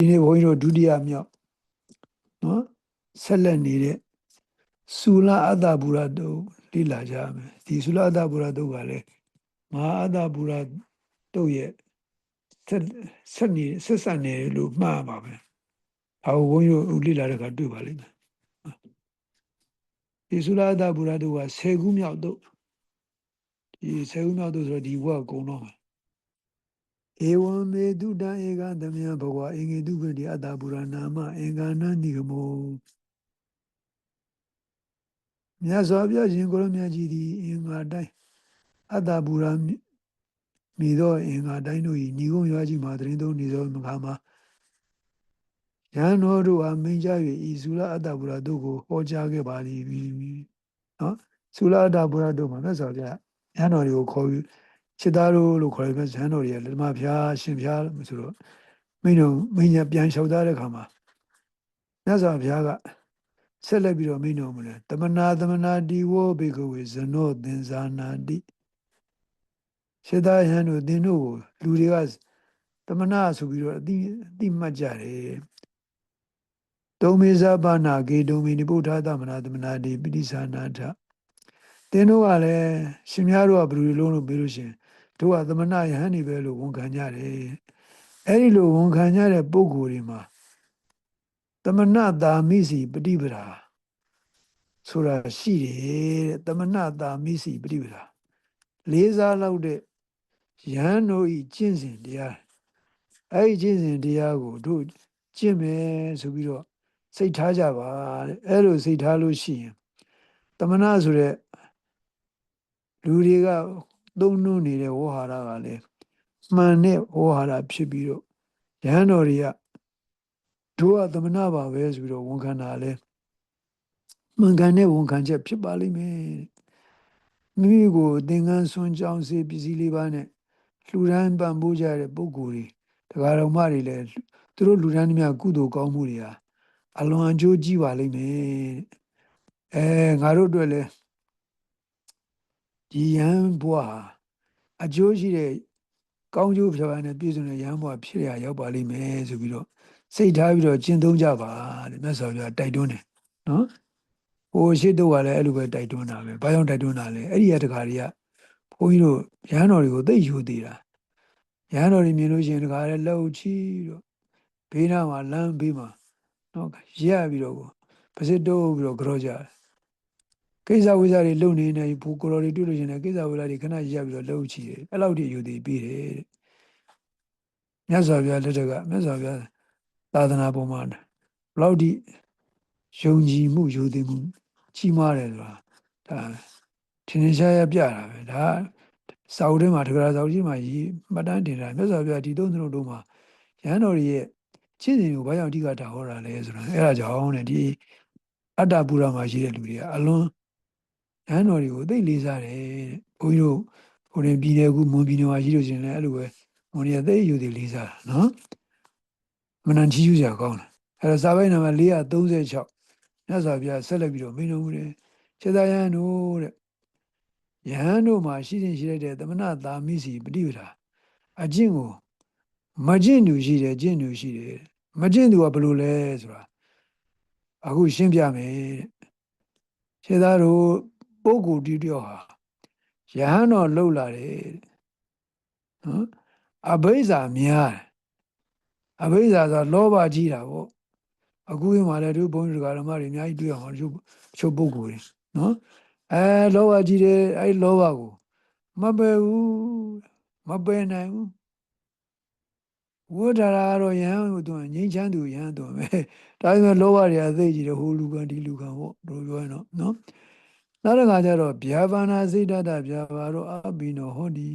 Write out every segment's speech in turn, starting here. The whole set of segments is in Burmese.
ဒီနေ့ဘုန်းကြီးတို့ဒုတိယမြောက်နော်ဆက်လက်နေတဲ့ဆူလအတ္တဘူရတုတ်လေ့လာကြရမယ်ဒီဆူလအတ္တဘူရတုတ်ကလည်းမဟာအတ္တဘူရတုတ်ရဲ့ဆက်ဆက်နေဆက်ဆက်နေတယ်လို့မှားပါပဲအဟိုဘုန်းကြီးတို့လေ့လာတဲ့အခါတွေ့ပါလိမ့်မယ်ဒီဆူလအတ္တဘူရတုတ်က10ခုမြောက်တုတ်ဒီ10ခုမြောက်တုတ်ဆိုတော့ဒီဘဝကုံတော့မှာ ဧဝံမေတုတံဧကသမယဘဝအင်္ဂေတုဂတိအတ္တပုရဏမအင်္ဂါနနိဂမောမြတ်စွာဘုရားရှင်ကိုရမြတ်ကြီးသည်အင်္ဂါတိုင်းအတ္တပုရမိသောအင်္ဂါတိုင်းတို့၏ညီကုံရွာကြီးမှာတရင်သုံးနေသောမခါမှာယန္နောတို့အားမိန်ကြ၍ဤသုလအတ္တပုရတို့ကိုဟောကြားခဲ့ပါလိမ့်မည်နော်သုလအတ္တပုရတို့မှာမြတ်စွာဘုရားယန္နောတွေကိုခေါ်ပြီး ခြေသားတို့လို့ခေါ်ရတဲ့ဇန်တော်တွေကလက်မဖျားရှင်ဖျားလို့ဆိုတော့မင်းတို့မင်းညာပြန်လျှောက်သားတဲ့ခါမှာမြတ်စွာဘုရားကဆက်လက်ပြီးတော့မင်းတို့မလဲတမနာတမနာဒီဝောဘေကဝေဇနောသင်္ဇာနာတိခြေသားဟန်တို့သင်တို့ကိုလူတွေကတမနာဆိုပြီးတော့အတိအတိမှတ်ကြတယ်တုံမေဇဘာနာဂေတုံမေနိဗုဒ္ဓသမနာတမနာတိပိဋိသနာထသင်တို့ကလည်းရှင်များတို့ကဘယ်လိုလုံးလို့ပြောလို့ရှရင် တို့ကသမဏယဟန်နေပဲလို့ဝန်ခံကြတယ်အဲ့ဒီလိုဝန်ခံကြတဲ့ပုဂ္ဂိုလ်တွေမှာသမဏတာမိစီပฏิပဒါဆိုတာရှိတယ်တဲ့သမဏတာမိစီပฏิပဒါလေးစားလောက်တဲ့ယဟန်တို့ဤကျင့်စဉ်တရားအဲ့ဒီကျင့်စဉ်တရားကိုတို့ကျင့်မယ်ဆိုပြီးတော့စိတ်ထားကြပါတဲ့အဲ့လိုစိတ်ထားလို့ရှိရင်သမဏဆိုတဲ့လူတွေက သုံးနှုံနေတဲ့ဝဟာရကလည်းမှန်တဲ့ဝဟာရဖြစ်ပြီးတော့ရဟန်းတော်တွေကတို့ကသမဏပါပဲဆိုပြီးတော့ဝန်ခံတာလဲမှန်ကန်တဲ့ဝန်ခံချက်ဖြစ်ပါလိမ့်မယ်မိမိကိုသင်္ကန်းဆွန်းကြောင်းစေပစ္စည်းလေးပါးနဲ့လှူဒန်းပံ့ပိုးကြတဲ့ပုဂ္ဂိုလ်တွေတရားတော်မတွေလည်းသူတို့လူဒန်းသမျှကုသိုလ်ကောင်းမှုတွေဟာအလွန်အကျိုးကြီးပါလိမ့်မယ်အဲငါတို့အတွက်လည်းဒီယံဘွားဟာ အကျိုးရှိတဲ့ကောင်းကျိုးဖြောင်းတဲ့ပြည့်စုံတဲ့ယံဘွားဖြစ်ရရောက်ပါလိမ့်မယ်ဆိုပြီးတော့စိတ်ထားပြီးတော့ကျင့်သုံးကြပါတဲ့မြတ်စွာဘုရားတိုက်တွန်းတယ်နော်ဟိုရှိတော့ကလည်းအဲ့လိုပဲတိုက်တွန်းတာပဲဘာကြောင့်တိုက်တွန်းတာလဲအဲ့ဒီရတကာတွေကဘုန်းကြီးတို့ရဟန်းတော်တွေကိုသိယူသေးတာရဟန်းတော်တွေမြင်လို့ရှိရင်တကာလည်းလှုပ်ချီတော့ဘေးနားမှာလမ်းဘေးမှာနော်ရက်ပြီးတော့ပစစ်တိုးပြီးတော့ကြောကြတယ် ကိစ္စဝိဇ္ဇာတွေလုံနေနေဘူကိုတော်တွေတွေ့လို့ရှိရင်ကိစ္စဝိဇ္ဇာတွေခဏရပ်ပြီးတော့လှုပ်ချီတယ်အဲ့လောက်ထိယူသေးပြီးတယ်တဲ့မြတ်စွာဘုရားလက်ထက်ကမြတ်စွာဘုရားသာသနာပေါ်မှာဘလောက်ထိယုံကြည်မှုယူသေးမှုကြီးမားတယ်ဆိုတာဒါထင်ထင်ရှားရှားပြတာပဲဒါစာအုပ်ထဲမှာတက္ကရာစာအုပ်ကြီးမှာရေးမှတ်တမ်းတင်တာမြတ်စွာဘုရားဒီသုံးသလုံးတို့မှာရဟန်းတော်ရဲ့ချစ်စဉ်ကိုဘာကြောင့်အဓိကထားဟောတာလဲဆိုတော့အဲ့ဒါကြောင့်တဲ့ဒီအတ္တပူရမှာရှိတဲ့လူတွေကအလွန် ရဟန်းတော်တွေကိုသိလေးစားတယ်တဲ့ဘုန်းကြီးတို့ဟိုရင်ပြည်နယ်ကူမွန်ပြည်နယ်မှာရှိလို့ရှိရင်လည်းအဲ့လိုပဲမွန်ရသိယူသေးလေးစားတာနော်မနန်ချီယူကြကောင်းတယ်အဲ့တော့စာပိုက်နံပါတ်436မြတ်စွာဘုရားဆက်လက်ပြီးတော့မိန်တော်မူတယ်ခြေသာယဟန်တို့တဲ့ယဟန်တို့မှာရှိရင်ရှိလိုက်တဲ့သမဏသာမိစီပฏิပဒါအကျင့်ကိုမကျင့်သူရှိတယ်ကျင့်သူရှိတယ်မကျင့်သူကဘယ်လိုလဲဆိုတာအခုရှင်းပြမယ်တဲ့ခြေသားတို့ ပုဂ္ဂိုလ်တည်းတယောက်ဟာယဟန်တော်လှုပ်လာတယ်နော်အဘိဇာများတယ်အဘိဇာဆိုလောဘကြီးတာပေါ့အခုရင်မှာလည်းတို့ဘုန်းကြီးတို့ဓမ္မတွေအများကြီးတွေ့အောင်တို့ချုပ်ပုဂ္ဂိုလ်တွေနော်အဲလောဘကြီးတယ်အဲလောဘကိုမပယ်ဘူးမပယ်နိုင်ဘူးဝိဒရာကတော့ယဟန်ကိုသူငိမ့်ချမ်းသူယဟန်သူပဲဒါပေမဲ့လောဘတွေအသိကြီးတယ်ဟိုလူကဒီလူကပေါ့တို့ပြောရင်တော့နော် နောက်တစ်ခါကျတော့ဗျာပါဏာစိတ်တတဗျာပါတော့အဘိနောဟောဒီ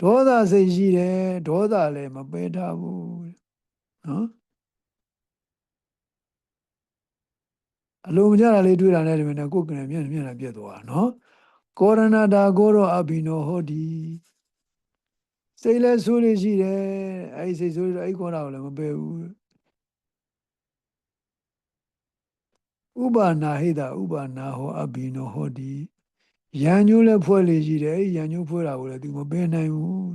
ဒေါသစိတ်ရှိတယ်ဒေါသလည်းမပယ်ထားဘူးနော်အလိုမကြတာလေးတွေ့တာနဲ့ဒီမဲ့ကိုယ်ကလည်းမျက်နှာမျက်နှာပြတ်သွားနော်ကောရဏတာကိုရောအဘိနောဟောဒီစိတ်လဲဆိုးလေးရှိတယ်အဲ့ဒီစိတ်ဆိုးလေးအဲ့ကောတာကိုလည်းမပယ်ဘူး ဥပါနာဟိတာဥပါနာဟောအဘိနောဟောဒီရံညိုးလည်းဖွဲ့လေရှိတယ်အဲ့ရံညိုးဖွဲ့တာကိုလည်းသူမပယ်နိုင်ဘူး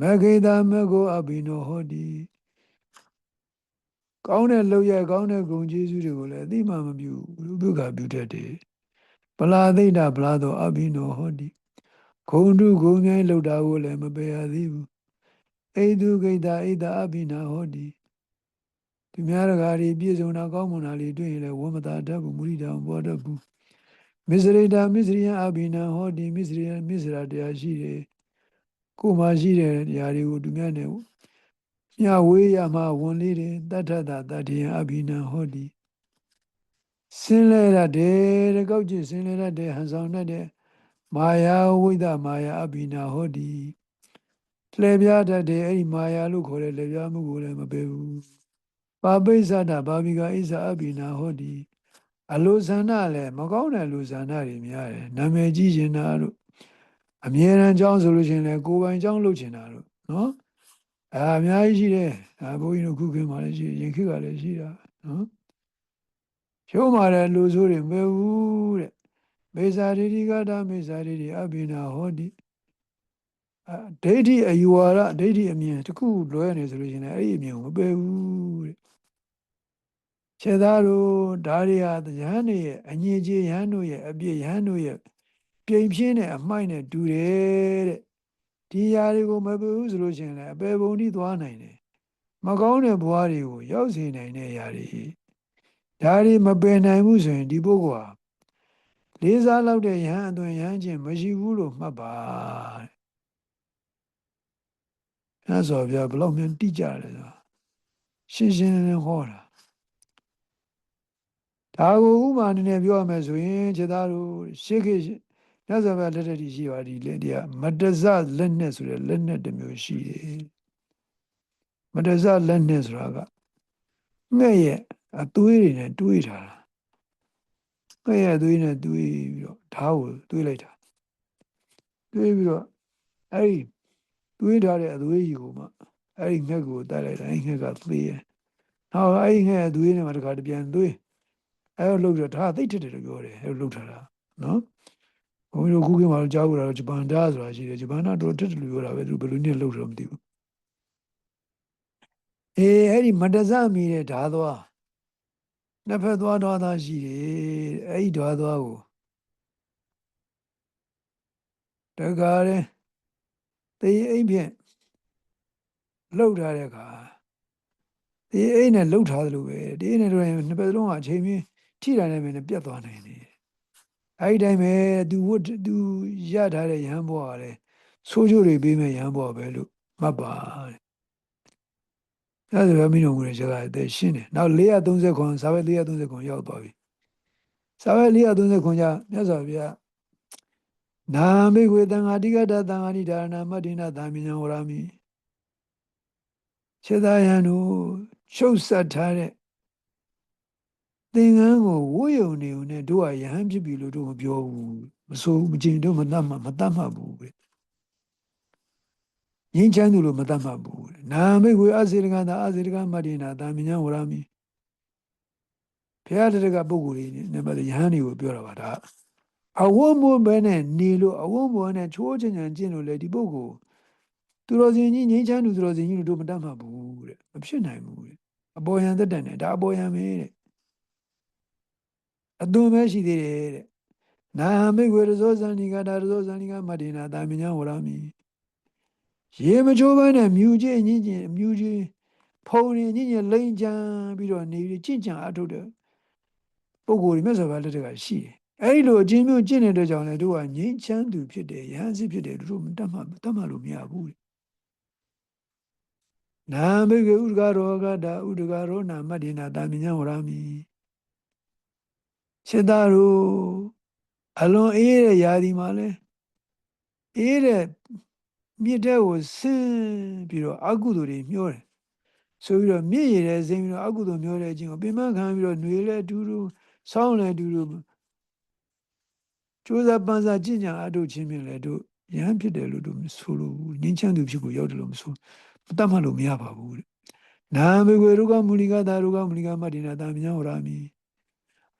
မဂေတာမဂောအဘိနောဟောဒီကောင်းတဲ့လောက်ရကောင်းတဲ့ဂုဏ်ကျေးဇူးတွေကိုလည်းအသိမှမပြုဘူးဘုရားပြုတတ်တယ်ဗလာသိတာဗလာတော့အဘိနောဟောတိဂုံတုဂုံမြိုင်းလောက်တာကိုလည်းမပယ်ရသေးဘူးအိတုဂိတာအိတာအဘိနာဟောတိ သူများတကားတွေပြည့်စုံတာကောင်းမွန်တာလေးတွေ့ရင်လည်းဝမတာတတ်ဘူးမုရိဒံဘောတတ်ဘူးမစ္စရိတာမစ္စရိယအဘိနာဟောတိမစ္စရိယမစ္စရာတရားရှိတယ်ကိုယ်မှာရှိတဲ့တရားတွေကိုသူများနဲ့ညဝေးရမှာဝန်လေးတယ်တတ္ထတာတတ္တိယအဘိနာဟောတိစင်းလဲရတယ်တဲ့ကောက်ကျင်စင်းလဲရတယ်ဟန်ဆောင်တတ်တဲ့မာယာဝိဒမာယာအဘိနာဟောတိလှည့်ပြားတတ်တယ်အဲ့ဒီမာယာလို့ခေါ်တဲ့လှည့်ပြားမှုကိုလည်းမပယ်ဘူး ပါပိစ္ဆတာဘာဘိကာဣဇာအဘိနာဟောတိအလိုဇန္နလည်းမကောင်းတဲ့လူဇန္နတွေများတယ်နာမည်ကြီးရှင်တာတို့အမြဲတမ်းကြောင်းဆိုလို့ရှိရင်လည်းကိုယ်ပိုင်ကြောင်းလုပ်ချင်တာတို့နော်အာအများကြီးရှိတယ်ဒါဘုန်းကြီးတို့ခုခေတ်မှာလည်းရှိရင်ခေတ်ကလည်းရှိတာနော်ရှုံးမာတဲ့လူဆိုးတွေမပဲဘူးတဲ့မေဇာရိတိကတာမေဇာရိတိအဘိနာဟောတိအဒိဋ္ဌိအယူဝါဒဒိဋ္ဌိအမြင်တစ်ခုလွဲနေဆိုလို့ရှိရင်အဲ့ဒီအမြင်ကိုမပယ်ဘူးတဲ့ ခြေသားတို့ဒါတွေဟာယဟန်တွေရဲ့အညစ်အကြေးယဟန်တို့ရဲ့အပြစ်ယဟန်တို့ရဲ့ပြိမ်ပြင်းတဲ့အမိုက်နဲ့တူတယ်တဲ့ဒီຢာတွေကိုမပယ်ဘူးဆိုလို့ရှိရင်လည်းအပယ်ပုံတိသွားနိုင်တယ်မကောင်းတဲ့ဘဝတွေကိုရောက်စေနိုင်တဲ့ຢာတွေဒါတွေမပယ်နိုင်ဘူးဆိုရင်ဒီပုဂ္ဂိုလ်ဟာလေးစားလောက်တဲ့ယဟန်အသွင်ယဟန်ချင်းမရှိဘူးလို့မှတ်ပါတဲ့အဲဆိုဗျာဘယ်လောက်မြန်တိကြတယ်ဆိုရှင်းရှင်းလင်းလင်းဟောတာ ဒါကိုဥမာအနေနဲ့ပြောရမယ်ဆိုရင်ခြေသားတို့ရှေးခေတ်မြတ်စွာဘုရားလက်ထက်ကြီးရှိပါဒီလက်တရားမတဇလက်နဲ့ဆိုတဲ့လက်နဲ့တစ်မျိုးရှိတယ်မတဇလက်နဲ့ဆိုတာကငှက်ရဲ့အသွေးတွေနဲ့တွေးထားတာငှက်ရဲ့အသွေးနဲ့တွေးပြီးတော့ဓာတ်ကိုတွေးလိုက်တာတွေးပြီးတော့အဲ့ဒီတွေးထားတဲ့အသွေးကြီးကိုမှအဲ့ဒီငှက်ကိုတိုက်လိုက်တာအဲ့ဒီငှက်ကသေးရဲ့နောက်အဲ့ဒီငှက်အသွေးနဲ့မှတခါတပြန်သွေး အဲ့လိုလုပ်ပြီးတော့ဒါသိထစ်တယ်လို့ပြောတယ်အဲ့လိုလုပ်ထားတာနော်ဘုန်းကြီးတို့ခုခေတ်မှာကြားကြတာဂျပန်ဓာတ်ဆိုတာရှိတယ်ဂျပန်ဓာတ်တော့ထစ်တယ်လို့ပြောတာပဲသူဘယ်လိုနည်းလုပ်တော့မသိဘူးအေးအဲ့ဒီမတဇမီတဲ့ဓာတ်သွားနှစ်ဖက်သွားသွားသားရှိတယ်အဲ့ဒီဓာတ်သွားကိုတကားတဲ့တေးအိမ်ဖြင့်လှုပ်ထားတဲ့အခါတေးအိမ်နဲ့လှုပ်ထားသလိုပဲတေးအိမ်နဲ့တော့နှစ်ဖက်လုံးကအချိန်မင်း ထိတာနဲ့ပဲပြတ်သွားနိုင်တယ်အဲ့ဒီတိုင်းပဲသူဝတ်သူရထားတဲ့ရဟန်းဘွားကလည်းဆိုးကျိုးတွေပေးမဲ့ရဟန်းဘွားပဲလို့မှတ်ပါတဲ့အဲ့ဒါပဲမိတော်မူတဲ့ဇာတ်အသက်ရှင်းတယ်နောက်430ခွန်စာပဲ430ခွန်ရောက်သွားပြီစာပဲ430ခွန်ကျမြတ်စွာဘုရားနာမိဝေတံဃာတိကတသံဃာတိဒါရဏမတ္တိနာသာမညံဝရမိခြေသားယံတို့ချုပ်ဆက်ထားတဲ့ သင်္ကန်းကိုဝိယုံနေုံနဲ့တို့ကယဟန်ဖြစ်ပြီလို့တို့မပြောဘူးမဆိုဘူးမကျင်တို့မတတ်မှမတတ်မှဘူးပဲငင်းချမ်းသူလို့မတတ်မှဘူးနာမိတ်ဝေအစေတကသာအစေတကမတ္တိနာတာမညာဝရမိဘုရားတရကပုဂ္ဂိုလ်တွေနဲ့ပတ်သက်ယဟန်တွေကိုပြောတာပါဒါအဝတ်မိုးပဲနဲ့နေလို့အဝတ်မိုးနဲ့ချိုးချင်ချင်ကျင့်လို့လေဒီပုဂ္ဂိုလ်သူတော်စင်ကြီးငင်းချမ်းသူသူတော်စင်ကြီးတို့မတတ်မှဘူးတဲ့မဖြစ်နိုင်ဘူးတဲ့အပေါ်ယံသက်တန်နဲ့ဒါအပေါ်ယံပဲတဲ့ အသွင်ပဲရှိသေးတယ်တဲ့နာမိတ်ဝေရဇောဇန်နိကတာရဇောဇန်နိကမတ္တိနာတာမညာဝရမိရေမချိုးပန်းနဲ့မြူချင်းညင်ချင်းမြူချင်းဖုံနေညင်ချင်းလိန်ချမ်းပြီးတော့နေပြီးကျင့်ကြံအထုတ်တဲ့ပုံကိုယ်မြတ်စွာဘုရားလက်ထက်ကရှိတယ်အဲ့ဒီလိုအချင်းမျိုးကျင့်နေတဲ့ကြောင့်လည်းတို့ကငြိမ်းချမ်းသူဖြစ်တယ်ရဟန်းစစ်ဖြစ်တယ်တို့မတတ်မှတတ်မှလို့မရဘူးနာမိကေဥဒ္ဒဂရောဂတာဥဒ္ဒဂရောနာမတ္တိနာတာမညာဝရမိ ရှင်းသားတို့အလွန်အေးတဲ့ယာဒီမှာလဲအေးတဲ့မြစ်တဲ့ကိုဆင်းပြီးတော့အကုသိုလ်တွေမျောတယ်ဆိုပြီးတော့မြစ်ရည်ထဲဆင်းပြီးတော့အကုသိုလ်မျောတဲ့အချင်းကိုပင်မခံပြီးတော့ຫນွေလဲအတူတူစောင်းလဲအတူတူကြိုးစားပန်းစားကြင်ကြံအထုတ်ချင်းမြင်လဲတို့ရဟန်းဖြစ်တယ်လို့တို့ဆိုလို့ငင်းချမ်းသူဖြစ်ကိုရောက်တယ်လို့မဆိုမတတ်မှတ်လို့မရပါဘူးတဲ့နာမေဝေရုကမူလိကသာရုကမူလိကမတ္တိနာတာမြညာဟောရာမီ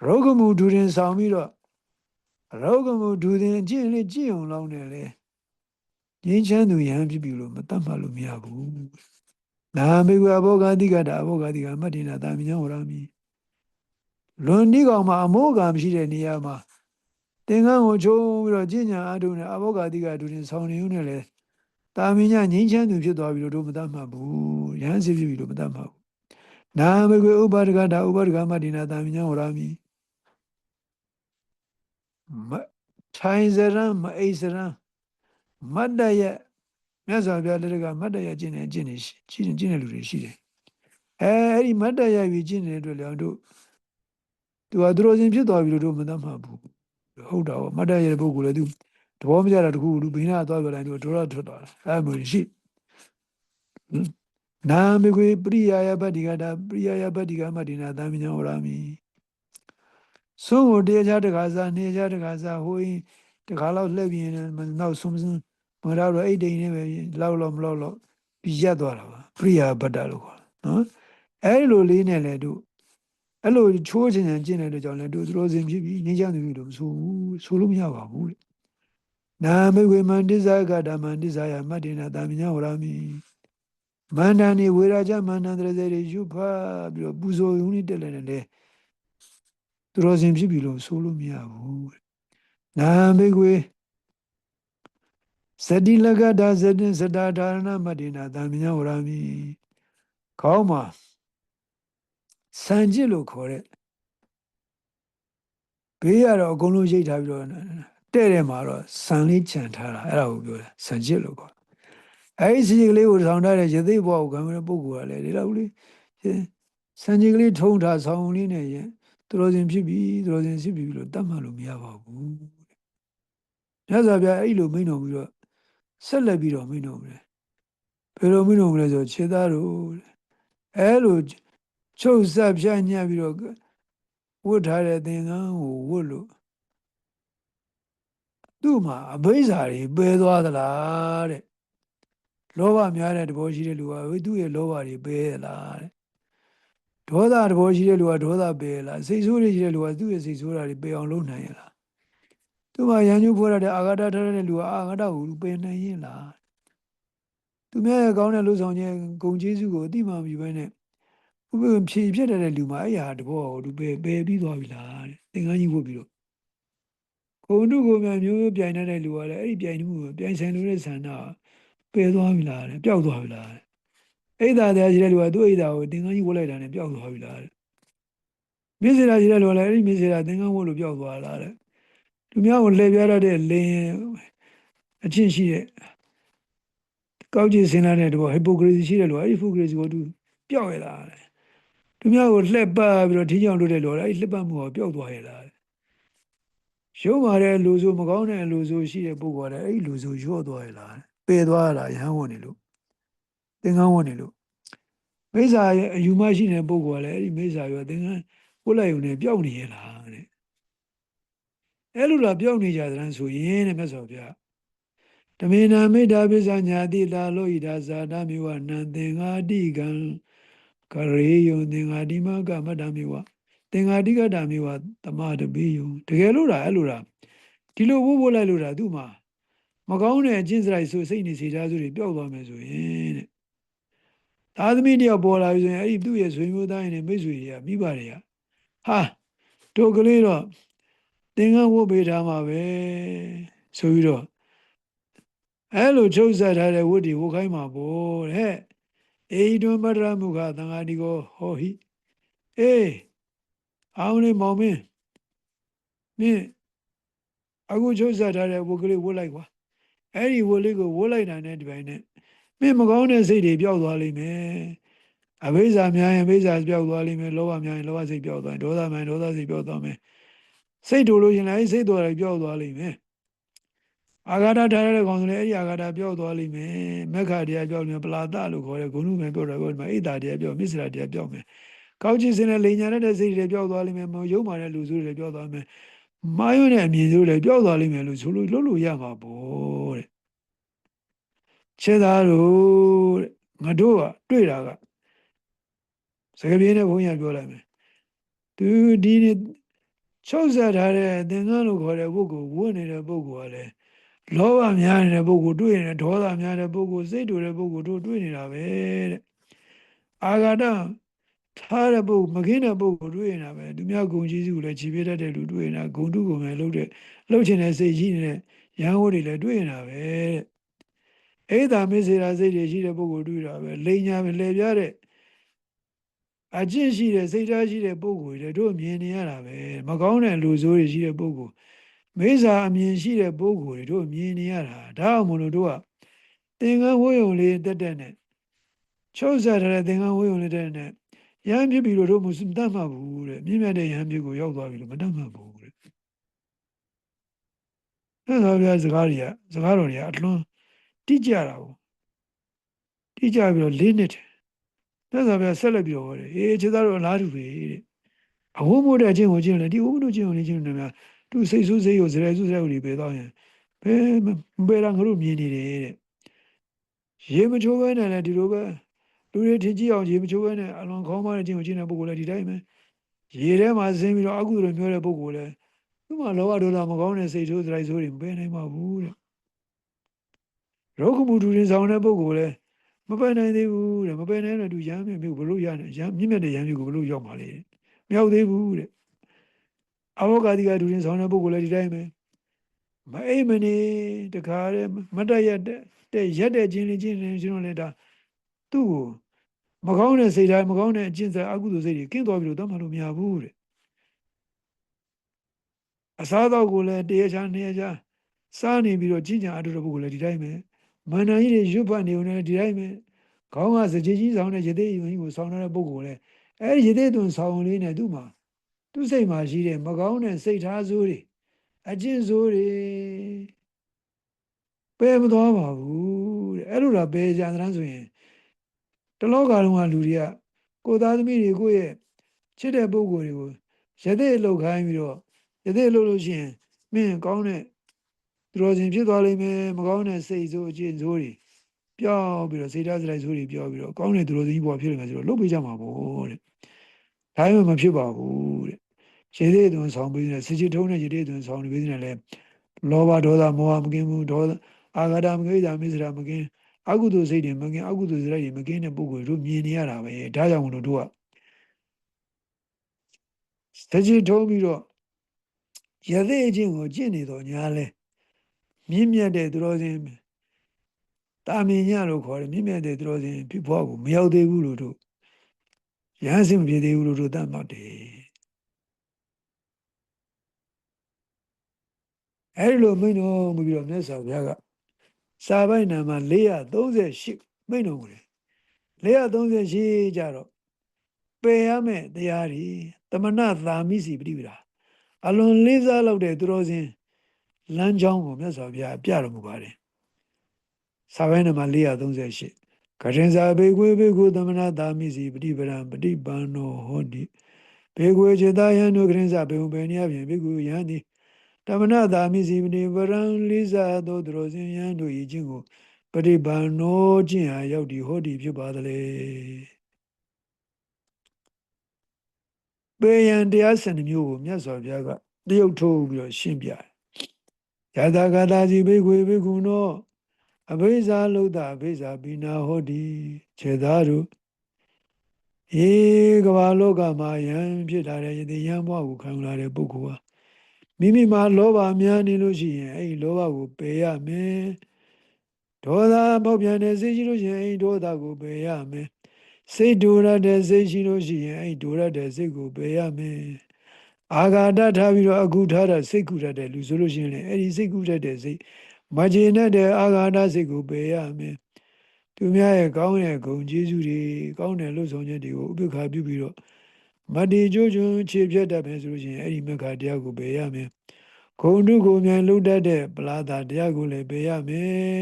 ရောဂမှုဒူရင်ဆောင်ပြီးတော့ရောဂမှုဒူရင်ကြည့်လေကြည့်အောင်လောင်းတယ်လေငင်းချမ်းသူရဟန်းဖြစ်ပြီလို့မတတ်မှလို့မရဘူးနာမေကွေအဘောဂတိကတာအဘောဂတိကမတ္တိနာတာမြညာဝရမိလွန်ဒီကောင်မှာအမောကမရှိတဲ့နေရာမှာသင်္ကန်းကိုချုံပြီးတော့ကျင့်ညာအထုနဲ့အဘောဂတိကဒုရင်ဆောင်းနေုံနဲ့လေတာမညာငြိမ်းချမ်းသူဖြစ်သွားပြီလို့တို့မတတ်မှတ်ဘူးရဟန်းစီဖြစ်ပြီလို့မတတ်မှတ်ဘူးနာမေကွေဥပါဒကတာဥပါဒကမတ္တိနာတာမြညာဝရမိ မထိုင်စရံမအိစရံမတ်တရဲ့မြတ်စွာဘုရားလက်ထက်ကမတ်တရဲ့ကျင့်နေကျင့်နေရှိကျင့်ကျင့်တဲ့လူတွေရှိတယ်အဲအဲ့ဒီမတ်တရဲ့ပြီးကျင့်နေတဲ့အတွက်လည်းတို့သူကသူတော်စင်ဖြစ်သွားပြီလို့တို့မသတ်မှတ်ဘူးဟုတ်တာပေါ့မတ်တရဲ့ပုဂ္ဂိုလ်လည်းသူတဘောမကြတာတခုလူဘိနာသွားပြလိုက်သူဒေါရထွက်သွားတာအဲမျိုးရှိနာမေကွေပရိယာယပတ္တိကတာပရိယာယပတ္တိကမတ္တိနာသံမြညာဝရမိ ဆုံးကိုတရားချတခါစားနေချတခါစားဟိုရင်တခါလောက်လှည့်ပြင်းနောက်ဆုံးဆုံးမရတော့အဲ့တိန်နဲ့ပဲလောက်လောက်မလောက်လောက်ပြီးရက်သွားတာပါပရိယာပတ္တလို့ခေါ်နော်အဲ့လိုလေးနဲ့လေတို့အဲ့လိုချိုးချင်ချင်ကျင့်တဲ့ကြောင့်လေတို့သူတော်စင်ဖြစ်ပြီးနေကြသူလို့မဆိုဘူးဆိုလို့မရပါဘူးလေနာမေဝေမန္တိဇာကဓမ္မန္တိဇာယမတ္တိနာတာမညာဝရမိမန္တန်နေဝေရာကြမန္တန်တရစေတွေယူဖတ်ပြီးတော့ပူဇော်ယုံနေတက်လည်းလေ သူတော်စင်ဖြစ်ပြီလို့ဆိုလို့မရဘူးနာမေကွေဇတိလကတာဇတိစတာဒါရဏမတ္တိနာတံမြညာဝရမိခေါင်းမှာစံကြည့်လို့ခေါ်တဲ့ဘေးရတော့အကုန်လုံးရိတ်ထားပြီးတော့တဲ့တဲ့မှာတော့စံလေးခြံထားတာအဲ့ဒါကိုပြောတာစံကြည့်လို့ခေါ်အဲ့ဒီစီကလေးကိုထောင်ထားတဲ့ရသေးဘဝကိုကံမဲ့ပုဂ္ဂိုလ်ကလည်းဒီလောက်လေးစံကြည့်ကလေးထုံးထားဆောင်းလေးနဲ့ရင် သူတော်စင်ဖြစ်ပြီသူတော်စင်ဖြစ်ပြီလို့တတ်မှတ်လို့မရပါဘူးမြတ်စွာဘုရားအဲ့လိုမိန့်တော်ပြီးတော့ဆက်လက်ပြီးတော့မိန့်တော်မလဲဘယ်လိုမိန့်တော်မလဲဆိုခြေသားတို့အဲ့လိုချုပ်ဆက်ဖြန့်ညှပ်ပြီးတော့ဝတ်ထားတဲ့သင်္ကန်းကိုဝတ်လို့သူ့မှာအဘိဇ္ဇာတွေပယ်သွားသလားတဲ့လောဘများတဲ့တဘောရှိတဲ့လူကသူ့ရဲ့လောဘတွေပယ်သလားတဲ့ ဒေါသတဘောရှိတဲ့လူကဒေါသပယ်လားစိတ်ဆိုးတွေရှိတဲ့လူကသူ့ရဲ့စိတ်ဆိုးတာတွေပယ်အောင်လုပ်နိုင်ရလားသူမှရန်ကျိုးဖွာတဲ့အာဃာတထားတဲ့လူကအာဃာတကိုပယ်နိုင်ရင်လားသူများရဲ့ကောင်းတဲ့လူဆောင်ခြင်းဂုံကျေးဇူးကိုအတိမမယူဘဲနဲ့ဥပ္ပဖြည့်ဖြစ်တဲ့လူမှာအဲ့ဟာတဘောကိုသူပယ်ပယ်ပြီးသွားပြီလားတဲ့သင်္ကန်းကြီးဝတ်ပြီးတော့ကိုယ်တို့ကိုများမျိုးမျိုးပြိုင်နေတဲ့လူကလည်းအဲ့ဒီပြိုင်မှုကိုပြိုင်ဆိုင်လို့တဲ့ဆန္ဒပယ်သွားပြီလားတဲ့ပျောက်သွားပြီလားတဲ့ အိဒါတရားရှိတဲ့လူကသူ့အိဒါကိုသင်္ကန်းကြီးဝတ်လိုက်တာနဲ့ပျောက်သွားပြီလားတဲ့မစ္စေရာရှိတဲ့လူကလည်းအဲ့ဒီမစ္စေရာသင်္ကန်းဝတ်လို့ပျောက်သွားလားတဲ့သူများကိုလှည့်ပြရတဲ့လင်းအချင်းရှိတဲ့ကောက်ကြည့်စင်လာတဲ့တော့ဟီပိုကရေစီရှိတဲ့လူအဲ့ဒီဟီပိုကရေစီကိုသူပျောက်ရလားတဲ့သူများကိုလှည့်ပတ်ပြီးတော့ထီးချောင်လုပ်တဲ့လူအဲ့ဒီလှည့်ပတ်မှုကိုပျောက်သွားရလားတဲ့ရုံးမာတဲ့လူဆိုမကောင်းတဲ့လူဆိုရှိတဲ့ပုဂ္ဂိုလ်ကလည်းအဲ့ဒီလူဆိုရော့သွားရလားပယ်သွားတာရဟန်းဝင်နေလို့ သင်္ကန်းဝင်နေလို့မိစ္ဆာရဲ့အယူမရှိတဲ့ပုဂ္ဂိုလ်ကလည်းအဲ့ဒီမိစ္ဆာရောသင်္ကန်းကိုလိုက်ုံနဲ့ပျောက်နေရလားတဲ့အဲ့လိုလားပျောက်နေကြတဲ့ဆိုရင်တဲ့မြတ်စွာဘုရားတမေနာမေတ္တာပိစ္ဆညာတိလာလောဣဒါဇာတမေဝနံသင်္ဃာတိကံကရေယုံသင်္ဃာတိမကမတ္တမေဝသင်္ဃာတိကတမေဝတမတပိယုံတကယ်လို့လားအဲ့လိုလားဒီလိုဘိုးဘိုးလိုက်လို့လားသူ့မှာမကောင်းတဲ့အကျင့်စရိုက်ဆိုစိတ်နေစေသားစုတွေပျောက်သွားမယ်ဆိုရင်တဲ့ သာသမီတယောက်ပေါ်လာပြီဆိုရင်အဲ့ဒီသူ့ရဲ့ဆွေမျိုးသားရင်မိတ်ဆွေတွေကမိဘတွေကဟာတို့ကလေးတော့သင်္ကန်းဝတ်ပေးထားမှာပဲဆိုပြီးတော့အဲ့လိုချုပ်ဆက်ထားတဲ့ဝတ်ဒီဝတ်ခိုင်းမှာပေါ့တဲ့အေဟိတွင်ပတ္တရမုခသံဃာတိကိုဟောဟိအေးအောင်လေးမောင်မင်းမင်းအခုချုပ်ဆက်ထားတဲ့ဝတ်ကလေးဝတ်လိုက်ကွာအဲ့ဒီဝတ်လေးကိုဝတ်လိုက်တာနဲ့ဒီပိုင်းနဲ့မ င်းမကောင်းတဲ့စိတ်တွေပျောက်သွားလိမ့်မယ်အဘိဇာများရင်အဘိဇာပျောက်သွားလိမ့်မယ်လောဘများရင်လောဘစိတ်ပျောက်သွားရင်ဒေါသများရင်ဒေါသစိတ်ပျောက်သွားမယ်စိတ်တူလို့ရင်လည်းစိတ်တော်တွေပျောက်သွားလိမ့်မယ်အာဃာတထားတဲ့ကောင်ဆိုလည်းအဲ့ဒီအာဃာတပျောက်သွားလိမ့်မယ်မက္ခတရားပျောက်လိမ့်မယ်ပလာတလို့ခေါ်တဲ့ဂုဏုမယ်ပျောက်တယ်ပြောဒီမှာဣတာတရားပျောက်မစ္စရာတရားပျောက်မယ်ကောက်ချစ်စင်တဲ့လိန်ညာတဲ့စိတ်တွေပျောက်သွားလိမ့်မယ်မယုံမာတဲ့လူစုတွေပျောက်သွားမယ်မာယွန်းတဲ့အမြင်စုတွေပျောက်သွားလိမ့်မယ်လို့ဆိုလို့လို့လို့ရမှာပေါ့တဲ့ ခြေသားတို့တဲ့ငါတို့ကတွေ့တာကစကားပြေးနဲ့ဘုန်းကြီးပြောလိုက်မယ်သူဒီနေ့ချုပ်ဆက်ထားတဲ့သင်္ကန်းလို့ခေါ်တဲ့ပုဂ္ဂိုလ်ဝတ်နေတဲ့ပုဂ္ဂိုလ်ကလည်းလောဘများနေတဲ့ပုဂ္ဂိုလ်တွေ့နေတဲ့ဒေါသများတဲ့ပုဂ္ဂိုလ်စိတ်တူတဲ့ပုဂ္ဂိုလ်တို့တွေ့နေတာပဲတဲ့အာဂါတထားတဲ့ပုဂ္ဂိုလ်မကင်းတဲ့ပုဂ္ဂိုလ်တွေ့နေတာပဲသူများဂုံကြီးစုကိုလည်းခြေပြတတ်တဲ့လူတွေ့နေတာဂုံတုကိုလည်းလှုပ်တဲ့လှုပ်ချင်တဲ့စိတ်ရှိနေတဲ့ရဟန်းဟောတွေလည်းတွေ့နေတာပဲတဲ့ အိဒါမေစေရာစိတ်တွေရှိတဲ့ပုဂ္ဂိုလ်တွေ့တာပဲလိန်ညာပဲလှည့်ပြတဲ့အကျင့်ရှိတဲ့စိတ်ထားရှိတဲ့ပုဂ္ဂိုလ်တွေတို့မြင်နေရတာပဲမကောင်းတဲ့လူဆိုးတွေရှိတဲ့ပုဂ္ဂိုလ်မေဇာအမြင်ရှိတဲ့ပုဂ္ဂိုလ်တွေတို့မြင်နေရတာဒါအောင်မလို့တို့ကသင်္ကန်းဝိုးယုံလေးတက်တက်နဲ့ချုပ်စားထားတဲ့သင်္ကန်းဝိုးယုံလေးတက်နဲ့ရဟန်းဖြစ်ပြီးတော့တို့မတတ်မှတ်ဘူးတဲ့မြင့်မြတ်တဲ့ရဟန်းဖြစ်ကိုရောက်သွားပြီလို့မတတ်မှတ်ဘူးတဲ့အဲ့ဒါဗျာစကားတွေကစကားတော်တွေကအလွန် တိကျတာကိုတိကျပြီးတော့လေးနှစ်တယ်မြတ်စွာဘုရားဆက်လက်ပြီးတော့ဟောတယ်အေးခြေသားတို့အလားတူပဲတဲ့အဝုမို့တဲ့အချင်းကိုချင်းလေဒီဝုမို့ချင်းကိုချင်းနေများသူစိတ်ဆူးစိတ်ကိုဇရဲဆူးဇရဲကိုပဲတော့ရင်ဘယ်ဘယ်တော့ငါတို့မြင်နေတယ်တဲ့ရေမချိုးပဲနဲ့လည်းဒီလိုပဲလူတွေထင်ကြည့်အောင်ရေမချိုးပဲနဲ့အလွန်ခေါင်းမတဲ့ချင်းကိုချင်းတဲ့ပုဂ္ဂိုလ်လည်းဒီတိုင်းပဲရေထဲမှာဆင်းပြီးတော့အကုသိုလ်မျိုးတဲ့ပုဂ္ဂိုလ်လည်းသူ့မှာလောဘဒေါသမကောင်းတဲ့စိတ်ဆိုးစရိုက်ဆိုးတွေမပယ်နိုင်ပါဘူးတဲ့ ရောဂမှုတူရင်ဆောင်တဲ့ပုဂ္ဂိုလ်လည်းမပယ်နိုင်သေးဘူးတဲ့မပယ်နိုင်တဲ့သူရမ်းမြင့်မျိုးဘလို့ရနိုင်ရမ်းမြင့်မြတ်တဲ့ရမ်းမျိုးကိုဘလို့ရောက်ပါလေမရောက်သေးဘူးတဲ့အဘောဂါဒီကဒူရင်ဆောင်တဲ့ပုဂ္ဂိုလ်လည်းဒီတိုင်းပဲမအိမ်မနေတခါတည်းမတရတဲ့ရက်တဲ့ချင်းလေးချင်းလေးချင်းလည်းဒါသူ့ကိုမကောင်းတဲ့စိတ်ဓာတ်မကောင်းတဲ့အကျင့်စာအကုသိုလ်စိတ်တွေကင်းသွားပြီလို့သတ်မှတ်လို့မရဘူးတဲ့အစားတော့ကိုလည်းတရားချာနေချာစားနေပြီးတော့ကြီးညာအတူတူပုဂ္ဂိုလ်လည်းဒီတိုင်းပဲ မန္တန်ကြီးတွေရွတ်ဖတ်နေုံနဲ့ဒီတိုင်းပဲခေါင်းကစကြကြီးဆောင်တဲ့ရသေးယုံကြီးကိုဆောင်တဲ့ပုဂ္ဂိုလ်လည်းအဲဒီရသေးသွန်ဆောင်လေးနဲ့သူ့မှာသူ့စိတ်မှာရှိတဲ့မကောင်းတဲ့စိတ်ထားစိုးတွေအကျင့်စိုးတွေပယ်မသွားပါဘူးတဲ့အဲ့လိုတော့ပယ်ကြတဲ့ဆိုရင်တလောကလုံးကလူတွေကကိုသားသမီးတွေကိုယ့်ရဲ့ချစ်တဲ့ပုဂ္ဂိုလ်တွေကိုရသေးလှုပ်ခိုင်းပြီးတော့ရသေးလှုပ်လို့ရှိရင်မင်းကောင်းတဲ့ သူတော်စင်ဖြစ်သွားလိမ့်မယ်မကောင်းတဲ့စိတ်ဆိုးအကျင့်ဆိုးတွေပြောင်းပြီးတော့စိတ်ဓာတ်စရိုက်ဆိုးတွေပြောပြီးတော့ကောင်းတဲ့သူတော်စင်ကြီးပေါ်ဖြစ်နေမှာဆိုတော့လှုပ်ပေးကြမှာပေါ့တဲ့ဒါမှမဖြစ်ပါဘူးတဲ့ရေသေးသွန်ဆောင်ပေးနေစစ်ချထုံးတဲ့ရေသေးသွန်ဆောင်ပေးနေလဲလောဘဒေါသမောဟမကင်းဘူးဒေါသအာဂါဒမကိစ္စမိစ္ဆရာမကင်းအကုသိုလ်စိတ်တွေမကင်းအကုသိုလ်စိတ်တွေမကင်းတဲ့ပုဂ္ဂိုလ်တို့မြင်နေရတာပဲဒါကြောင့်မလို့တို့ကစစ်ချထုံးပြီးတော့ရသေးခြင်းကိုကျင့်နေတော့ညာလဲ မြင့်မြတ်တဲ့သူတော်စင်တာမင်ညလို့ခေါ်တယ်မြင့်မြတ်တဲ့သူတော်စင်ဖြစ်ဖို့ကိုမရောက်သေးဘူးလို့တို့ရဟန်းစင်မဖြစ်သေးဘူးလို့တို့တတ်မှတ်တယ်အဲဒီလိုမိန့်တော်မူပြီးတော့မြတ်စွာဘုရားကစာပိုက်နာမှာ438မိန့်တော်မူတယ်438ကြတော့ပယ်ရမယ့်တရားတွေတမနာသာမိစီပရိပဒါအလွန်လေးစားလောက်တဲ့သူတော်စင် လမ်းကြောင်းကိုမြတ်စွာဘုရားပြတော်မူပါတယ်စာပိုက်နာမှာ438ကရင်စာဘေကွေဘေကုသမနာသာမိစီပฏิပဒံပฏิပန္နောဟောတိဘေကွေခြေသားယံတို့ကရင်စာဘေုံဘေနိယဖြင့်ဘေကုယံသည်တမနာသာမိစီမနေဝရံလိစာသောသူတော်စင်ယံတို့ဤချင်းကိုပฏิပန်နောခြင်းဟာရောက်ဒီဟောဒီဖြစ်ပါသလေပေယံတရားစံမျိုးကိုမြတ်စွာဘုရားကတရုတ်ထိုးပြီးတော့ရှင်းပြတယ် ယတာကတာစီဘေခွေဘေကုနောအဘိဇာလုဒ္ဒအဘိဇာပိနာဟောဒီခြေသားတို့ဧကဘာလောကမှာယံဖြစ်လာတဲ့ယတိယံဘဝကိုခံလာတဲ့ပုဂ္ဂိုလ်ဟာမိမိမှာလောဘများနေလို့ရှိရင်အဲ့ဒီလောဘကိုပယ်ရမယ်ဒေါသပေါက်ပြန်တဲ့စိတ်ရှိလို့ရှိရင်အဲ့ဒီဒေါသကိုပယ်ရမယ်စိတ်ဒူရတဲ့စိတ်ရှိလို့ရှိရင်အဲ့ဒီဒူရတဲ့စိတ်ကိုပယ်ရမယ် အာဃာတထားပြီးတော့အခုထားတဲ့စိတ်ကူရတဲ့လူဆိုလို့ရှိရင်လည်းအဲ့ဒီစိတ်ကူရတဲ့စိတ်မကျေနပ်တဲ့အာဃာတစိတ်ကိုပယ်ရမယ်သူများရဲ့ကောင်းတဲ့ဂုဏ်ကျေးဇူးတွေကောင်းတဲ့လှုပ်ဆောင်ချက်တွေကိုဥပ္ပခါပြုပြီးတော့မတည်ကြွချွန်းခြေပြတ်တတ်မယ်ဆိုလို့ရှိရင်အဲ့ဒီမက္ခတရားကိုပယ်ရမယ်ဂုံတုကိုမြန်လှုပ်တတ်တဲ့ပလာတာတရားကိုလည်းပယ်ရမယ်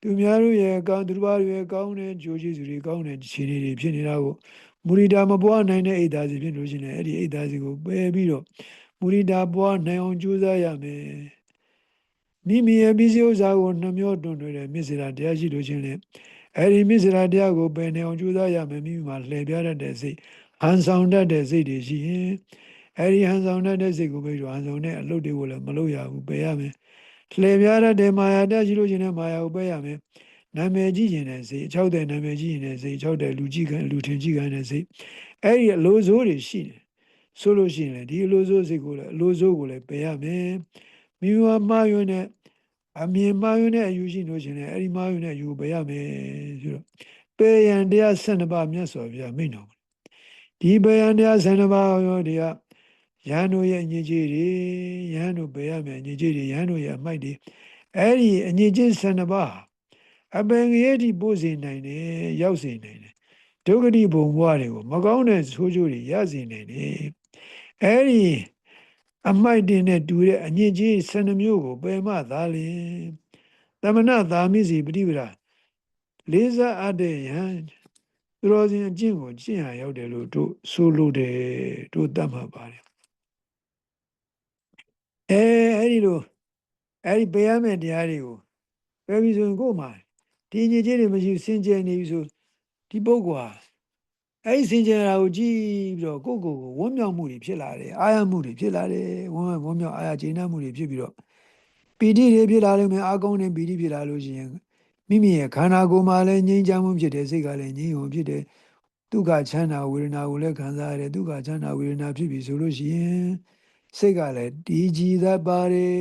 သူများတို့ရဲ့ကောင်းသူတို့ဘာတွေရဲ့ကောင်းတဲ့ကြိုးကျေးဇူးတွေကောင်းတဲ့ခြေတွေဖြစ်နေတာကို မူရိတာမပွားနိုင်တဲ့အိတ်သားစီဖြစ်လို့ရှိရင်အဲ့ဒီအိတ်သားစီကိုပယ်ပြီးတော့မူရိတာပွားနိုင်အောင်ကြိုးစားရမယ်မိမိရဲ့ပြီးစီဥစ္စာကိုနှမျောတွန်းတွေ့တဲ့မြစ်စရာတရားရှိလို့ချင်းလေအဲ့ဒီမြစ်စရာတရားကိုပယ်နေအောင်ကြိုးစားရမယ်မိမိမှာလှည့်ပြရတဲ့စိတ်ဟန်ဆောင်တတ်တဲ့စိတ်တွေရှိရင်အဲဒီဟန်ဆောင်တတ်တဲ့စိတ်ကိုပဲဟန်ဆောင်တဲ့အလုပ်တွေကိုလည်းမလုပ်ရဘူးပယ်ရမယ်လှည့်ပြားတတ်တဲ့မာယာတတ်ရှိလို့ရှိရင်မာယာကိုပယ်ရမယ် နာမည်ကြီးရင်တဲ့စိတ်အချောက်တဲ့နာမည်ကြီးရင်တဲ့စိတ်အချောက်တဲ့လူကြီးခံလူထင်ကြီးခံတဲ့စိတ်အဲ့ဒီအလိုစိုးတွေရှိတယ်ဆိုလို့ရှိရင်လေဒီအလိုစိုးစိတ်ကိုလည်းအလိုစိုးကိုလည်းပယ်ရမယ်မိမမှားယွန်းတဲ့အမြင်မှားယွန်းတဲ့အယူရှိလို့ရှိရင်လည်းအဲ့ဒီမှားယွန်းတဲ့အယူပယ်ရမယ်ဆိုတော့ပယ်ရန်တရား12ပါးမြတ်စွာဘုရားမိန့်တော်မူဒီပယ်ရန်တရား12ပါးရောတရားရဟန်းတို့ရဲ့အညစ်အကြေးတွေရဟန်းတို့ပယ်ရမယ်အညစ်အကြေးတွေရဟန်းတို့ရဲ့အမိုက်တွေအဲ့ဒီအညစ်အကြေး12ပါး အပင်ကြီးတိပို့စေနိုင်တယ်ရောက်စေနိုင်တယ်ဒုက္ခတိဘုံဘဝတွေကိုမကောင်းတဲ့ဆိုးကျိုးတွေရစေနိုင်တယ်အဲ့ဒီအမိုက်တင်နဲ့တူတဲ့အညစ်အကြေး12မျိုးကိုပယ်မှသာလျင်သမဏသာမိစီပฏิပဒါလေးစားအပ်တဲ့ယဟန်သူတော်စင်အကျင့်ကိုကျင့်ရရောက်တယ်လို့တို့ဆိုလိုတယ်တို့တတ်မှတ်ပါတယ်အဲအဲ့ဒီလိုအဲ့ဒီပယ်ရမယ့်တရားတွေကိုပယ်ပြီးဆိုရင်ကိုယ်မှာ ဒီညစ်ကြေးတွေမရှိစင်ကြယ်နေပြီဆိုဒီပုဂ္ဂိုလ်ဟာအဲ့ဒီစင်ကြယ်တာကိုကြည့်ပြီးတော့ကိုယ့်ကိုယ်ကိုဝန်းမြောက်မှုတွေဖြစ်လာတယ်အာရမှုတွေဖြစ်လာတယ်ဝန်းဝန်းမြောက်အာရကျေနပ်မှုတွေဖြစ်ပြီးတော့ပီတိတွေဖြစ်လာလို့မယ်အာကုန်းနဲ့ပီတိဖြစ်လာလို့ရှိရင်မိမိရဲ့ခန္ဓာကိုယ်မှာလည်းငြိမ်းချမ်းမှုဖြစ်တယ်စိတ်ကလည်းငြိမ်းုံဖြစ်တယ်ဒုက္ခချမ်းသာဝေဒနာကိုလည်းခံစားရတယ်ဒုက္ခချမ်းသာဝေဒနာဖြစ်ပြီဆိုလို့ရှိရင်စိတ်ကလည်းတည်ကြည်တတ်ပါတယ်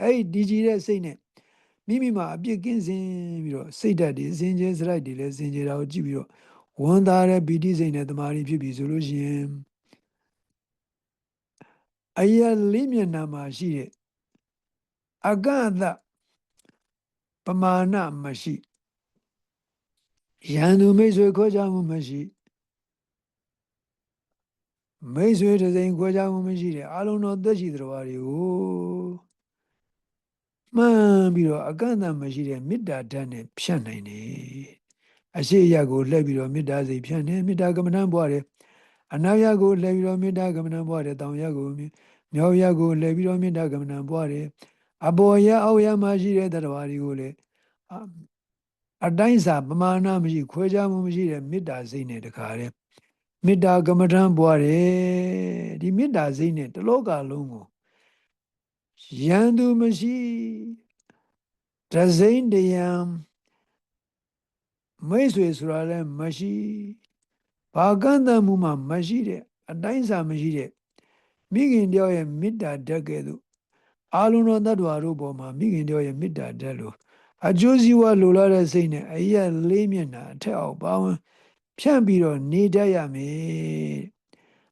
အဲ့ဒီတည်ကြည်တဲ့စိတ်နဲ့ မိမိမှာအပြစ်ကင်းစင်ပြီးတော့စိတ်ဓာတ်တွေစင်ကြယ်စရိုက်တွေလည်းစင်ကြယ်တာကိုကြည့်ပြီးတော့ဝန်သားတဲ့ပီတိစိတ်နဲ့တမာရီဖြစ်ပြီဆိုလို့ရှိရင်အယလေးမျက်နှာမှာရှိတဲ့အကန့်အသတ်ပမာဏမရှိရန်သူမိတ်ဆွေခေါ်ကြမှုမရှိမိတ်ဆွေတစ်စိမ်ခေါ်ကြမှုမရှိတဲ့အလုံးတော်သက်ရှိတော်တွေကို မှန်ပြီးတော့အကန့်အသတ်မရှိတဲ့မေတ္တာဓာတ်နဲ့ဖြတ်နိုင်တယ်အရှိရကိုလှည့်ပြီးတော့မေတ္တာစိတ်ဖြတ်နေမေတ္တာကမ္မဋ္ဌာန်းပွားတယ်အနောက်ရကိုလှည့်ပြီးတော့မေတ္တာကမ္မဋ္ဌာန်းပွားတယ်တောင်ရကိုမြောက်ရကိုလှည့်ပြီးတော့မေတ္တာကမ္မဋ္ဌာန်းပွားတယ်အပေါ်ရအောက်ရမှာရှိတဲ့တရားတွေကိုလည်းအတိုင်းစာပမာဏမရှိခွဲခြားမှုမရှိတဲ့မေတ္တာစိတ်နဲ့တခါတည်းမေတ္တာကမ္မဋ္ဌာန်းပွားတယ်ဒီမေတ္တာစိတ်နဲ့တလောကလုံးကို ရန်သူမရှိတစိမ့်တယံမိတ်ဆွေဆိုတာလည်းမရှိဘာကန့်တမှုမှမရှိတဲ့အတိုင်းစာမရှိတဲ့မိခင်တယောက်ရဲ့မေတ္တာဓာတ်ကဲ့သို့အာလုံတော်တ attva တို့ပေါ်မှာမိခင်တယောက်ရဲ့မေတ္တာဓာတ်လို့အကျိုးစီးပွားလိုလားတဲ့စိတ်နဲ့အရက်လေးမျက်နှာအထက်အောက်ပါဝင်ဖြန့်ပြီးတော့နေတတ်ရမယ်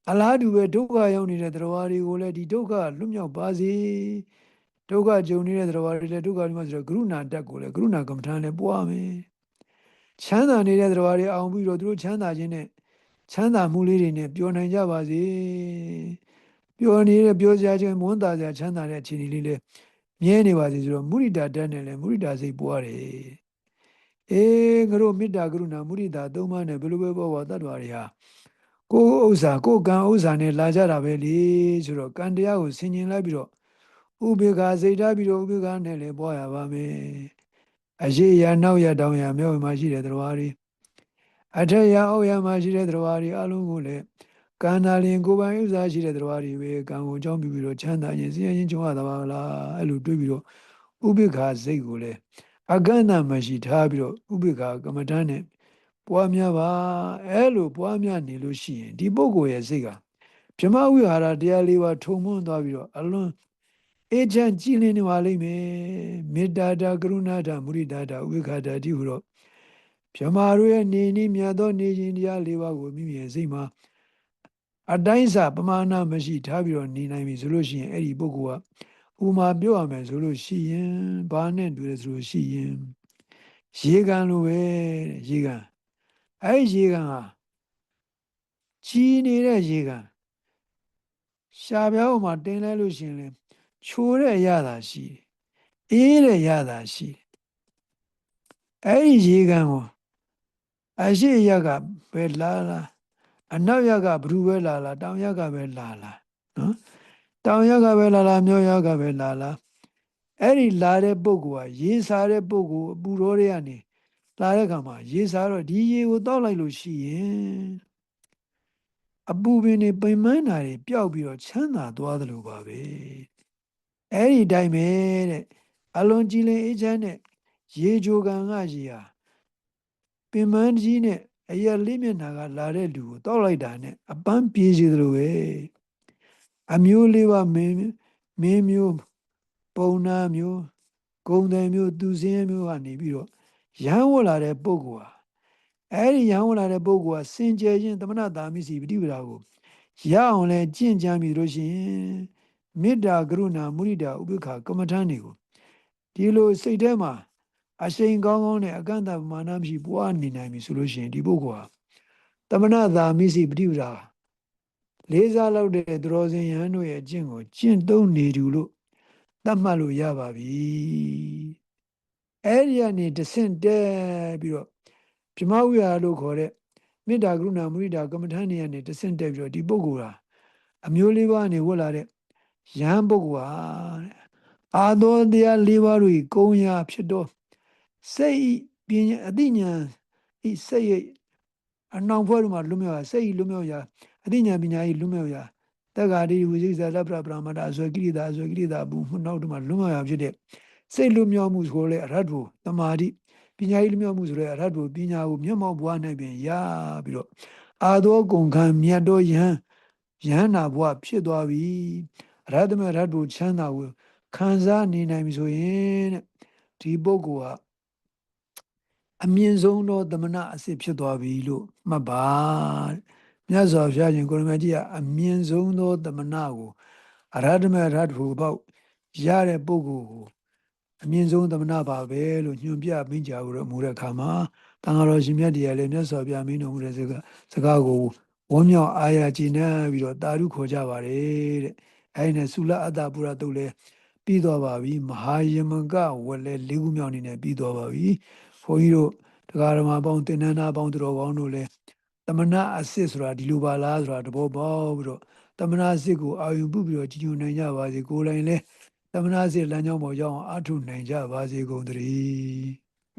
အလားတူပဲဒုက္ခရောက်နေတဲ့တရားတွေကိုလည်းဒီဒုက္ခလွတ်မြောက်ပါစေဒုက္ခကြုံနေတဲ့တရားတွေလည်းဒုက္ခတွေမှာဆိုတော့ကရုဏာတက်ကိုလည်းကရုဏာကမ္မထာနဲ့ပွားမယ်ချမ်းသာနေတဲ့တရားတွေအောင်ပြီးတော့သူတို့ချမ်းသာခြင်းနဲ့ချမ်းသာမှုလေးတွေနဲ့ပျော်နိုင်ကြပါစေပျော်နေတဲ့ပျော်စရာခြင်းမွန်းတာစရာချမ်းသာတဲ့အခြေအနေလေးလေးမြဲနေပါစေဆိုတော့မုရိဒာတက်နဲ့လည်းမုရိဒာစိတ်ပွားတယ်အေးငါတို့မေတ္တာကရုဏာမုရိဒာသုံးပါးနဲ့ဘယ်လိုပဲပေါ်ပေါ်တတ်တော်တွေဟာ ကိုယ်ဥစ္စာကိုယ်ကံဥစ္စာနဲ့လာကြတာပဲလေဆိုတော့ကံတရားကိုဆင်ញင်လိုက်ပြီးတော့ဥပေက္ခစိတ်ထားပြီးတော့ဥပေက္ခနဲ့လည်းပွားရပါမယ်အရှိရနောက်ရတောင်ရမြောက်မှာရှိတဲ့တရားတွေအထက်ရအောက်ရမှာရှိတဲ့တရားတွေအလုံးကိုလည်းကံနာလင်ကိုယ်ပိုင်ဥစ္စာရှိတဲ့တရားတွေပဲကံကိုအကြောင်းပြုပြီးတော့ချမ်းသာခြင်းစည်ရင်ချင်းကြုံရတာပါလားအဲ့လိုတွေးပြီးတော့ဥပေက္ခစိတ်ကိုလည်းအကန့်အသတ်မရှိထားပြီးတော့ဥပေက္ခကမ္မဋ္ဌာန်းနဲ့ ပွားများပါအဲ့လိုပွားများနေလို့ရှိရင်ဒီပုဂ္ဂိုလ်ရဲ့စိတ်ကဗြဟ္မဝိဟာရတရားလေးပါထုံမွန်းသွားပြီးတော့အလွန်အေချမ်းကြည်လင်နေပါလိမ့်မယ်မေတ္တာတာကရုဏာတာမုရိဒတာဥေခတာတိဟုတော့မြမာတို့ရဲ့နေနည်းမြတ်သောနေခြင်းတရား၄ပါးကိုမိမိရဲ့စိတ်မှာအတိုင်းစာပမာဏမရှိထားပြီးတော့နေနိုင်ပြီဆိုလို့ရှိရင်အဲ့ဒီပုဂ္ဂိုလ်ကဥမာပြောရမယ်ဆိုလို့ရှိရင်ဘာနဲ့တူလဲဆိုလို့ရှိရင်ရေကန်လိုပဲရေကန် အဲ့ဒီရေကန်ဟာကြီးနေတဲ့ရေကန်ရှားပြောင်းမှာတင်လဲလို့ရှိရင်လေချိုးတဲ့ရတာရှိတယ်အေးတဲ့ရတာရှိတယ်အဲ့ဒီရေကန်ကိုအရှိရကပဲလာလာအနောက်ရကဘ누구ပဲလာလာတောင်ရကပဲလာလာနော်တောင်ရကပဲလာလာမြောက်ရကပဲလာလာအဲ့ဒီလာတဲ့ပုဂ္ဂိုလ်ကရေစားတဲ့ပုဂ္ဂိုလ်အပူရောတွေကနေ လာတဲ့ခါမှာရေစားတော့ဒီရေကိုတောက်လိုက်လို့ရှိရင်အပူပင်တွေပိန်မန်းတာတွေပျောက်ပြီးတော့ချမ်းသာသွားသလိုပါပဲအဲ့ဒီတိုင်းပဲတဲ့အလွန်ကြည်လင်အေးချမ်းတဲ့ရေကြိုကန်ကရေဟာပင်မန်းကြီးနဲ့အရက်လေးမျက်နှာကလာတဲ့လူကိုတောက်လိုက်တာနဲ့အပန်းပြေးစီသလိုပဲအမျိုးလေးပါမင်းမင်းမျိုးပုံနာမျိုးဂုံတယ်မျိုးသူစင်းမျိုးကနေပြီးတော့ ရမ်းဝလာတဲ့ပုဂ္ဂိုလ်ဟာအဲ့ဒီရမ်းဝလာတဲ့ပုဂ္ဂိုလ်ဟာစင်ကြယ်ခြင်းသမဏတာမိစီပฏิပဒါကိုရအောင်လဲကြင့်ကြံပြီလို့ရှိရင်မေတ္တာကရုဏာမုရိဒာဥပေက္ခကမ္မထန်တွေကိုဒီလိုစိတ်ထဲမှာအရှိန်ကောင်းကောင်းနဲ့အကန့်အသတ်ပမာဏမရှိပွားနေနိုင်ပြီဆိုလို့ရှိရင်ဒီပုဂ္ဂိုလ်ဟာတမနာသာမိစီပฏิပဒါလေးစားလောက်တဲ့သူတော်စင်ယဟန်တို့ရဲ့အကျင့်ကိုကျင့်သုံးနေတူလို့သတ်မှတ်လို့ရပါပြီ အဲ့ဒီကနေတဆင့်တဲပြီးတော့ပြမဝိဟာလို့ခေါ်တဲ့မေတ္တာကရုဏာမုရိဒာကမ္မထာနေရနေတဆင့်တက်ပြီးတော့ဒီပုဂ္ဂိုလ်ဟာအမျိုးလေးပါးနေဝတ်လာတဲ့ယဟန်ပုဂ္ဂိုလ်ဟာတဲ့အာသောတရားလေးပါးတို့ကုံရာဖြစ်တော့စိတ်ဤပညာအတိညာဤစိတ်ရဲ့အနောင်ဖွဲ့တို့မှာလွတ်မြောက်ရာစိတ်ဤလွတ်မြောက်ရာအတိညာပညာဤလွတ်မြောက်ရာတက္ကာတိဝိဇိဇာလပ္ပပရမတ္တအစွဲကိရိတာအစွဲကိရိတာဘူးနောက်တို့မှာလွတ်မြောက်ရာဖြစ်တဲ့ စိတ်လွတ်မြောက်မှုဆိုလဲအရဟတ်ဘုတမာတိပညာဤလွတ်မြောက်မှုဆိုလဲအရဟတ်ဘုပညာကိုမျက်မှောက်ဘွားနိုင်ပြင်ရပြီးတော့အာသောကုန်ခံမြတ်တော်ယဟန်ယဟန္တာဘွားဖြစ်သွားပြီအရဟတမရဟတ်ဘုချမ်းသာကိုခံစားနေနိုင်ပြီဆိုရင်တဲ့ဒီပုဂ္ဂိုလ်ဟာအမြင့်ဆုံးသောသမဏအစစ်ဖြစ်သွားပြီလို့မှတ်ပါတဲ့မြတ်စွာဘုရားရှင်ကိုရမကြီးကအမြင့်ဆုံးသောသမဏကိုအရဟတမရဟတ်ဘုပေါက်ရတဲ့ပုဂ္ဂိုလ်ကို အမြင့်ဆုံးသမဏပါပဲလို့ညွှန်ပြမိကြလို့မူတဲ့အခါမှာတန်ဃာတော်ရှင်မြတ်တရားလည်းမြတ်စွာဘုရားမင်းတော်မူတဲ့စကားစကားကိုဝန်းမြောက်အားရကြည်နပ်ပြီးတော့တာရုခေါ်ကြပါတယ်တဲ့အဲဒီနဲ့သုလအတ္တပုရတုတ်လည်းပြီးသွားပါပြီမဟာယမကဝက်လည်းလေးခုမြောက်အနေနဲ့ပြီးသွားပါပြီဘုန်းကြီးတို့တရားဓမ္မပေါင်းတင်နန်းသားပေါင်းသူတော်ကောင်းတို့လည်းတမနာအစစ်ဆိုတာဒီလိုပါလားဆိုတာတဘောပေါက်ပြီးတော့တမနာအစစ်ကိုအာယုပုပြီးတော့ကြည်ညိုနိုင်ကြပါစေကိုယ်တိုင်လည်း တမနာအစစ်လမ်းကြောင်းပေါ်ရောက်အောင်အထုနိုင်ကြပါစေကုန်သတည်း